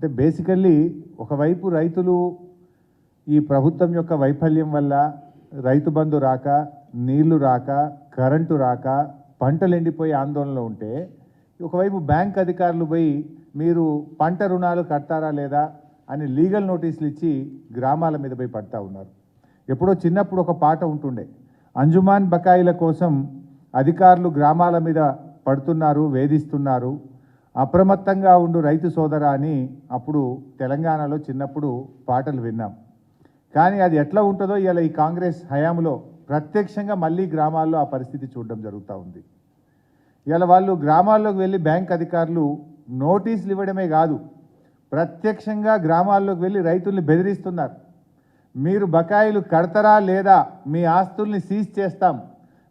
అంటే బేసికల్లీ ఒకవైపు రైతులు ఈ ప్రభుత్వం యొక్క వైఫల్యం వల్ల రైతు బంధు రాక నీళ్ళు రాక కరెంటు రాక పంటలు ఎండిపోయి ఆందోళనలో ఉంటే ఒకవైపు బ్యాంక్ అధికారులు పోయి మీరు పంట రుణాలు కడతారా లేదా అని లీగల్ నోటీసులు ఇచ్చి గ్రామాల మీద పోయి పడతా ఉన్నారు. ఎప్పుడో చిన్నప్పుడు ఒక పాట ఉంటుండే అంజుమాన్ బకాయిల కోసం అధికారులు గ్రామాల మీద పడుతున్నారు వేధిస్తున్నారు అప్రమత్తంగా ఉండు రైతు సోదరా అని అప్పుడు తెలంగాణలో చిన్నప్పుడు పాటలు విన్నాం. కానీ అది ఎట్లా ఉంటుందో ఇలా ఈ కాంగ్రెస్ హయాంలో ప్రత్యక్షంగా మళ్ళీ గ్రామాల్లో ఆ పరిస్థితి చూడడం జరుగుతూ ఉంది. ఇలా వాళ్ళు గ్రామాల్లోకి వెళ్ళి బ్యాంక్ అధికారులు నోటీసులు ఇవ్వడమే కాదు ప్రత్యక్షంగా గ్రామాల్లోకి వెళ్ళి రైతుల్ని బెదిరిస్తున్నారు. మీరు బకాయిలు కడతరా లేదా మీ ఆస్తుల్ని సీజ్ చేస్తాం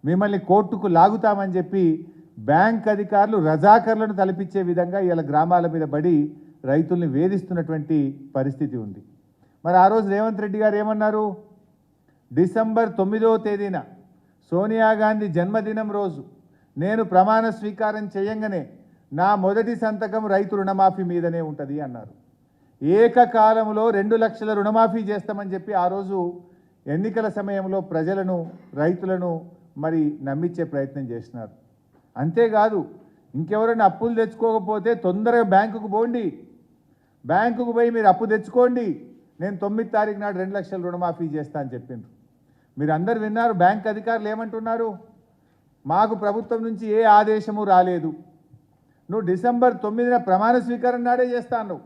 మిమ్మల్ని కోర్టుకు లాగుతామని చెప్పి బ్యాంక్ అధికారులు రజాకర్లను తలపించే విధంగా ఇలా గ్రామాల మీద పడి రైతుల్ని వేధిస్తున్నటువంటి పరిస్థితి ఉంది. మరి ఆ రోజు రేవంత్ రెడ్డి గారు ఏమన్నారు? డిసెంబర్ తొమ్మిదవ తేదీన సోనియా గాంధీ జన్మదినం రోజు నేను ప్రమాణ స్వీకారం చేయంగానే నా మొదటి సంతకం రైతు రుణమాఫీ మీదనే ఉంటుంది అన్నారు. ఏకకాలంలో రెండు లక్షల రుణమాఫీ చేస్తామని చెప్పి ఆ రోజు ఎన్నికల సమయంలో ప్రజలను రైతులను మరి నమ్మించే ప్రయత్నం చేసినారు. అంతేకాదు ఇంకెవరైనా అప్పులు తెచ్చుకోకపోతే తొందరగా బ్యాంకుకు పోండి. బ్యాంకుకు పోయి మీరు అప్పు తెచ్చుకోండి. నేను తొమ్మిది తారీఖు నాడు రెండు లక్షల రుణమాఫీ చేస్తా అని చెప్పిండ్రు. మీరు అందరు విన్నారు బ్యాంక్ అధికారులు ఏమంటున్నారు? మాకు ప్రభుత్వం నుంచి ఏ ఆదేశము రాలేదు. నువ్వు డిసెంబర్ తొమ్మిదిన ప్రమాణ స్వీకారం నాడే చేస్తాను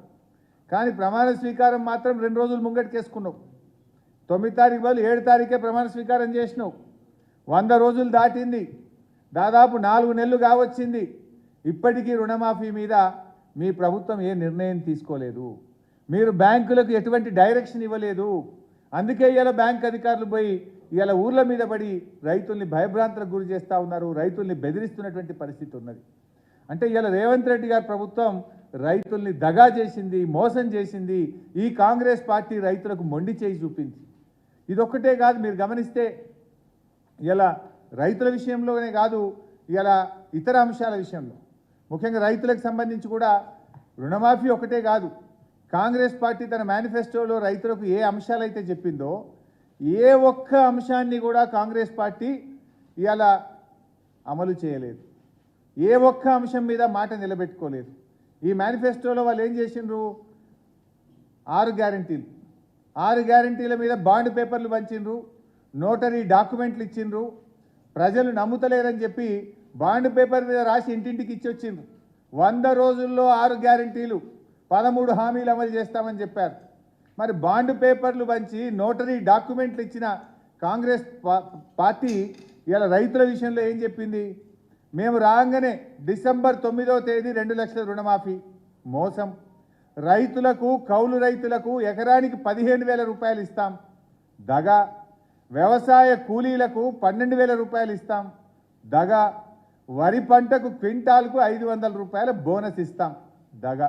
కానీ ప్రమాణ స్వీకారం మాత్రం రెండు రోజులు ముంగటికేసుకున్నావు. తొమ్మిది తారీఖు బదులు ఏడు తారీఖే ప్రమాణ స్వీకారం చేసినావు. వంద రోజులు దాటింది. దాదాపు నాలుగు నెలలు కావచ్చింది. ఇప్పటికీ రుణమాఫీ మీద మీ ప్రభుత్వం ఏ నిర్ణయం తీసుకోలేదు. మీరు బ్యాంకులకు ఎటువంటి డైరెక్షన్ ఇవ్వలేదు. అందుకే ఇలా బ్యాంక్ అధికారులు పోయి ఇలా ఊర్ల మీద పడి రైతుల్ని భయభ్రాంతులకు గురి చేస్తూ ఉన్నారు రైతుల్ని బెదిరిస్తున్నటువంటి పరిస్థితి ఉన్నది. అంటే ఇలా రేవంత్ రెడ్డి గారి ప్రభుత్వం రైతుల్ని దగా చేసింది మోసం చేసింది ఈ కాంగ్రెస్ పార్టీ రైతులకు మొండి చేయి చూపింది ఇదొక్కటే కాదు మీరు గమనిస్తే ఇలా రైతుల విషయంలోనే కాదు ఇలా ఇతర అంశాల విషయంలో. ముఖ్యంగా రైతులకు సంబంధించి కూడా రుణమాఫీ ఒకటే కాదు. కాంగ్రెస్ పార్టీ తన మేనిఫెస్టోలో రైతులకు ఏ అంశాలైతే చెప్పిందో ఏ ఒక్క అంశాన్ని కూడా కాంగ్రెస్ పార్టీ ఇవాళ అమలు చేయలేదు. ఏ ఒక్క అంశం మీద మాట నిలబెట్టుకోలేదు. ఈ మేనిఫెస్టోలో వాళ్ళు ఏం చేసిండ్రు? ఆరు గ్యారంటీలు. ఆరు గ్యారంటీల మీద బాండ్ పేపర్లు పంచిండ్రు నోటరీ డాక్యుమెంట్లు ఇచ్చిండ్రు ప్రజలు నమ్ముతలేరని చెప్పి బాండ్ పేపర్ మీద రాసి ఇంటింటికి ఇచ్చి వంద రోజుల్లో ఆరు గ్యారంటీలు పదమూడు హామీలు అమలు చేస్తామని చెప్పారు. మరి బాండ్ పేపర్లు పంచి నోటరీ డాక్యుమెంట్లు ఇచ్చిన కాంగ్రెస్ పార్టీ ఇలా రైతుల విషయంలో ఏం చెప్పింది? మేము రాగానే డిసెంబర్ తొమ్మిదవ తేదీ రెండు లక్షల రుణమాఫీ. మోసం. రైతులకు కౌలు రైతులకు ఎకరానికి పదిహేను వేల రూపాయలు ఇస్తాం. దగా. వ్యవసాయ కూలీలకు పన్నెండు వేల రూపాయలు ఇస్తాం. దగా వరి పంటకు క్వింటాల్కు ఐదు వందల రూపాయల బోనస్ ఇస్తాం. దగా.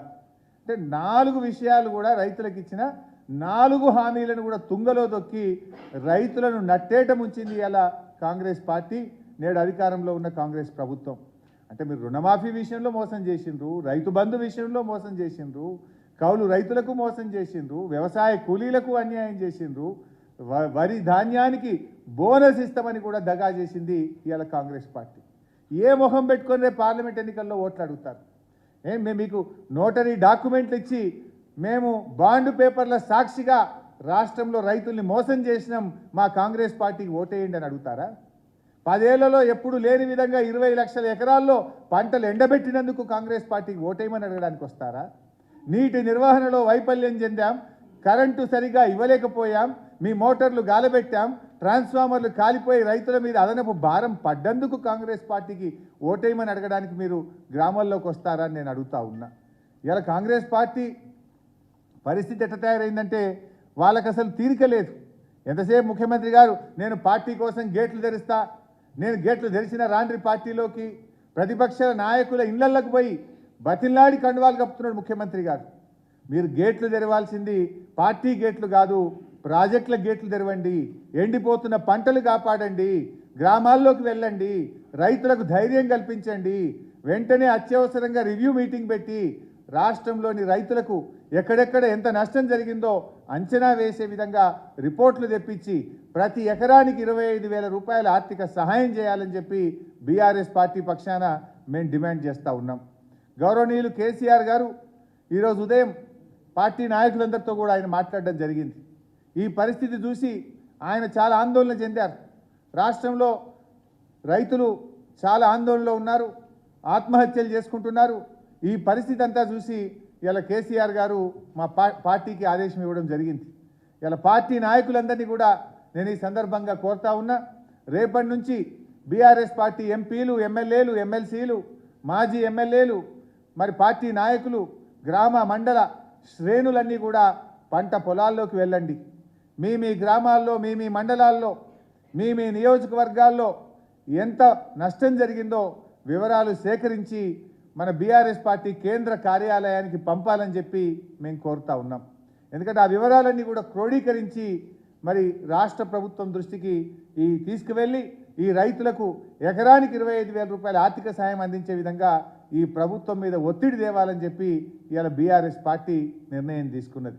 అంటే నాలుగు విషయాలు కూడా రైతులకు ఇచ్చిన నాలుగు హామీలను కూడా తుంగలో దొక్కి రైతులను నట్టేట ముంచింది ఇలా కాంగ్రెస్ పార్టీ నేడు అధికారంలో ఉన్న కాంగ్రెస్ ప్రభుత్వం. అంటే మీరు రుణమాఫీ విషయంలో మోసం చేసిండ్రు రైతు బంధు విషయంలో మోసం చేసిండ్రు కౌలు రైతులకు మోసం చేసిండ్రు వ్యవసాయ కూలీలకు అన్యాయం చేసిండ్రు వరి ధాన్యానికి బోనస్ ఇస్తామని కూడా దగా చేసింది ఇవాళ కాంగ్రెస్ పార్టీ. ఏ మొహం పెట్టుకొని రేపు పార్లమెంట్ ఎన్నికల్లో ఓట్లు అడుగుతారు? ఏం మేము మీకు నోటరీ డాక్యుమెంట్లు ఇచ్చి మేము బాండ్ పేపర్ల సాక్షిగా రాష్ట్రంలో రైతుల్ని మోసం చేసినాం మా కాంగ్రెస్ పార్టీకి ఓటేయండి అని అడుగుతారా? పదేళ్ళలో ఎప్పుడు లేని విధంగా ఇరవై లక్షల ఎకరాల్లో పంటలు ఎండబెట్టినందుకు కాంగ్రెస్ పార్టీకి ఓటేయమని అడగడానికి వస్తారా? నీటి నిర్వహణలో వైఫల్యం చెందాం కరెంటు సరిగా ఇవ్వలేకపోయాం మీ మోటార్లు గాలబెట్టాం ట్రాన్స్ఫార్మర్లు కాలిపోయి రైతుల మీద అదనపు భారం పడ్డందుకు కాంగ్రెస్ పార్టీకి ఓటేయమని అడగడానికి మీరు గ్రామాల్లోకి వస్తారా నేను అడుగుతా ఉన్నా. ఇలా కాంగ్రెస్ పార్టీ పరిస్థితి ఎట్ట తయారైందంటే వాళ్ళకి అసలు తీరిక లేదు. ఎంతసేపు ముఖ్యమంత్రి గారు నేను పార్టీ కోసం గేట్లు తెరుస్తా నేను గేట్లు తెరిచిన రాండ్రి పార్టీలోకి ప్రతిపక్ష నాయకుల ఇళ్ళలోకి పోయి బతిల్లాడి కండువాలు కప్పుతున్నాడు ముఖ్యమంత్రి గారు. మీరు గేట్లు తెరవాల్సింది పార్టీ గేట్లు కాదు ప్రాజెక్టుల గేట్లు తెరవండి ఎండిపోతున్న పంటలు కాపాడండి గ్రామాల్లోకి వెళ్ళండి రైతులకు ధైర్యం కల్పించండి వెంటనే అత్యవసరంగా రివ్యూ మీటింగ్ పెట్టి రాష్ట్రంలోని రైతులకు ఎక్కడెక్కడ ఎంత నష్టం జరిగిందో అంచనా వేసే విధంగా రిపోర్ట్లు తెప్పించి ప్రతి ఎకరానికి ఇరవై ఐదు వేల రూపాయల ఆర్థిక సహాయం చేయాలని చెప్పి బీఆర్ఎస్ పార్టీ పక్షాన మేము డిమాండ్ చేస్తూ ఉన్నాం. గౌరవనీయులు కేసీఆర్ గారు ఈరోజు ఉదయం పార్టీ నాయకులందరితో కూడా ఆయన మాట్లాడడం జరిగింది. ఈ పరిస్థితి చూసి ఆయన చాలా ఆందోళన చెందారు. రాష్ట్రంలో రైతులు చాలా ఆందోళనలో ఉన్నారు ఆత్మహత్యలు చేసుకుంటున్నారు. ఈ పరిస్థితి అంతా చూసి ఇలా కేసీఆర్ గారు మా పార్టీకి ఆదేశం ఇవ్వడం జరిగింది. ఇలా పార్టీ నాయకులందరినీ కూడా నేను ఈ సందర్భంగా కోరుతా ఉన్నా రేపటి నుంచి బీఆర్ఎస్ పార్టీ ఎంపీలు ఎమ్మెల్యేలు ఎమ్మెల్సీలు మాజీ ఎమ్మెల్యేలు మరి పార్టీ నాయకులు గ్రామ మండల శ్రేణులన్నీ కూడా పంట పొలాల్లోకి వెళ్ళండి. మీ మీ గ్రామాల్లో మీ మీ మండలాల్లో మీ మీ నియోజకవర్గాల్లో ఎంత నష్టం జరిగిందో వివరాలు సేకరించి మన బీఆర్ఎస్ పార్టీ కేంద్ర కార్యాలయానికి పంపాలని చెప్పి మేము కోరుతా ఉన్నాం. ఎందుకంటే ఆ వివరాలన్నీ కూడా క్రోడీకరించి మరి రాష్ట్ర ప్రభుత్వం దృష్టికి ఈ తీసుకువెళ్ళి ఈ రైతులకు ఎకరానికి ఇరవై ఐదు వేల రూపాయల ఆర్థిక సాయం అందించే విధంగా ఈ ప్రభుత్వం మీద ఒత్తిడి తేవాలని చెప్పి ఇవాళ బీఆర్ఎస్ పార్టీ నిర్ణయం తీసుకున్నది.